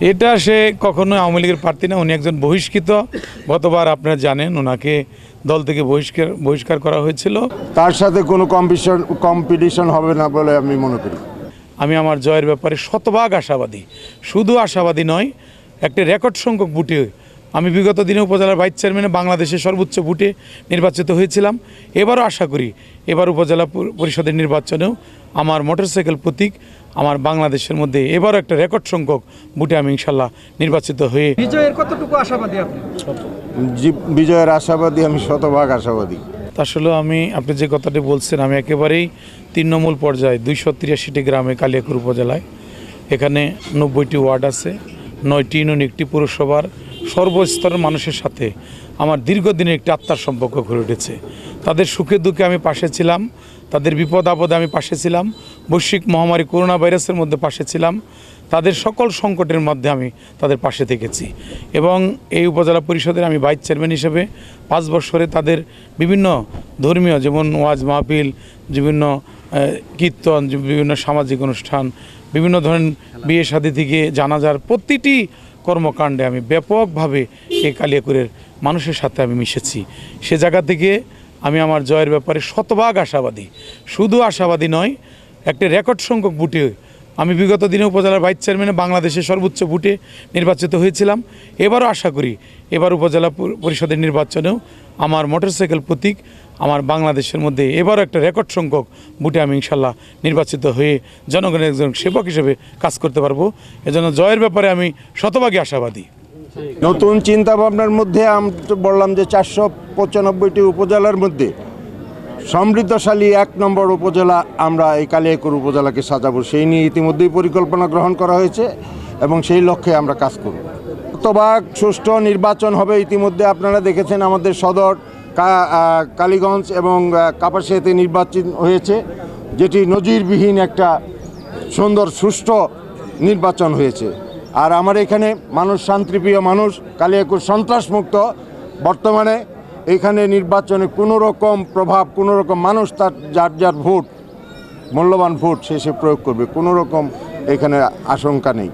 এটা সে কখনো আওয়ামী লীগের প্রার্থী না উনি একজন বহিষ্কৃত। গতবার আপনারা জানেন ওনাকে দল থেকে বহিষ্কার বহিষ্কার করা হয়েছিল। তার সাথে কোনো কম্পিটিশন কম্পিটিশন হবে না বলে আমি মনে করি। আমি আমার জয়ের ব্যাপারে শতভাগ আশাবাদী। শুধু আশাবাদী নয় একটি রেকর্ড সংখ্যক বুটে আমি বিগত দিনে উপজেলার ভাইস চেয়ারম্যানে বাংলাদেশের সর্বোচ্চ বুটে নির্বাচিত হয়েছিলাম। এবারও আশা করি এবার উপজেলা পরিষদের নির্বাচনেও আমার মোটরসাইকেল প্রতীক আমার বাংলাদেশের মধ্যে এবারও একটা রেকর্ড সংখ্যক বুটে আমি ইনশাল্লাহ নির্বাচিত হয়ে বিজয়ের কতটুকু আশাবাদী আপনি? বিজয়ের আশাবাদী আমি শতভাগ আশাবাদী। আসলে আমি আপনি যে কথাটি বলছেন আমি একেবারেই তৃণমূল পর্যায়ে দুইশো তিরাশিটি গ্রামে কালিয়াকুর উপজেলায়। এখানে নব্বইটি ওয়ার্ড আছে নয়টি ইউনিয়ন একটি পৌরসভার সর্বস্তরের মানুষের সাথে আমার দীর্ঘদিনের একটি আত্মার সম্পর্ক গড়ে উঠেছে। তাদের সুখে দুঃখে আমি পাশে ছিলাম, তাদের বিপদ আপদে আমি পাশে ছিলাম, বৈশ্বিক মহামারী করোনা ভাইরাসের মধ্যে পাশে ছিলাম, তাদের সকল সংকটের মধ্যে আমি তাদের পাশে থেকেছি এবং এই উপজেলা পরিষদের আমি ভাইস চেয়ারম্যান হিসেবে পাঁচ বছরে তাদের বিভিন্ন ধর্মীয় যেমন ওয়াজ মাহফিল, বিভিন্ন কীর্তন, বিভিন্ন সামাজিক অনুষ্ঠান, বিভিন্ন ধরনের বিয়ে শাদী থেকে জানাজার প্রতিটি কর্মকাণ্ডে আমি ব্যাপকভাবে এই কালিয়াকুরের মানুষের সাথে আমি মিশেছি। সে জায়গা থেকে আমি আমার জয়ের ব্যাপারে শতভাগ আশাবাদী। শুধু আশাবাদী নয়, একটি রেকর্ড সংখ্যক বুটে আমি বিগত দিনে উপজেলার ভাইস চেয়ারম্যানে বাংলাদেশের সর্বোচ্চ বুটে নির্বাচিত হয়েছিলাম। এবারও আশা করি এবার উপজেলা পরিষদের নির্বাচনেও আমার মোটরসাইকেল প্রতীক আমার বাংলাদেশের মধ্যে এবারও একটা রেকর্ড সংখ্যক বুটে আমি ইনশাল্লাহ নির্বাচিত হয়ে জনগণের একজন সেবক হিসেবে কাজ করতে পারব। এজন্য জয়ের ব্যাপারে আমি শতভাগী আশাবাদী। নতুন চিন্তা ভাবনার মধ্যে আমি বললাম যে চারশো পঁচানব্বইটি উপজেলার মধ্যে সমৃদ্ধশালী এক নম্বর উপজেলা আমরা এই কালিয়াকুর উপজেলাকে সাজাবো। সেই নিয়ে ইতিমধ্যেই পরিকল্পনা গ্রহণ করা হয়েছে এবং সেই লক্ষ্যে আমরা কাজ করব। শতভাগ সুষ্ঠু নির্বাচন হবে ইতিমধ্যে আপনারা দেখেছেন আমাদের সদর কালীগঞ্জ এবং কাপাসিয়াতে নির্বাচন হয়েছে, যেটি নজিরবিহীন একটা সুন্দর সুষ্ঠু নির্বাচন হয়েছে। আর আমার এখানে মানুষ, শান্তিপ্রিয় মানুষ, কালিয়াকুর সন্ত্রাসমুক্ত বর্তমানে এখানে নির্বাচনে কোনো রকম প্রভাব কোনো রকম মানুষ তার, যার যার ভোট, মূল্যবান ভোট সে সে প্রয়োগ করবে কোনো রকম এখানে আশঙ্কা নেই।